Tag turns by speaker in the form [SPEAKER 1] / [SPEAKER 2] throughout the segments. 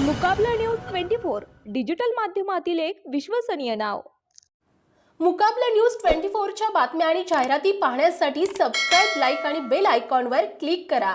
[SPEAKER 1] Mukabala news twenty four digital माध्यमातील एक विश्वसनीय नाव.
[SPEAKER 2] मुकाबला न्यूज ट्वेंटी फोरच्या बातम्या आणि जाहिराती पाहण्यासाठी सबस्क्राईब लाईक आणि बेल आयकॉनवर क्लिक करा.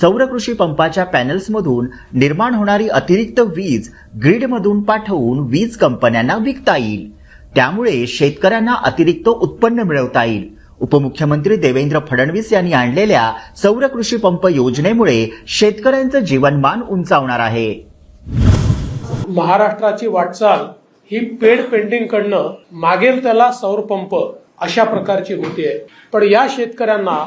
[SPEAKER 3] सौर कृषी पंपाच्या पॅनल्समधून निर्माण होणारी अतिरिक्त वीज ग्रीडमधून पाठवून वीज कंपन्यांना विकता येईल. त्यामुळे शेतकऱ्यांना अतिरिक्त उत्पन्न मिळवता येईल. उपमुख्यमंत्री देवेंद्र फडणवीस यांनी आणलेल्या सौर कृषी पंप योजनेमुळे शेतकऱ्यांचं जीवनमान उंचावणार आहे.
[SPEAKER 4] महाराष्ट्राची वाटचाल ही पेड पेंटिंग कडनं मागेल त्याला सौर पंप अशा प्रकारची होतीये. पण या शेतकऱ्यांना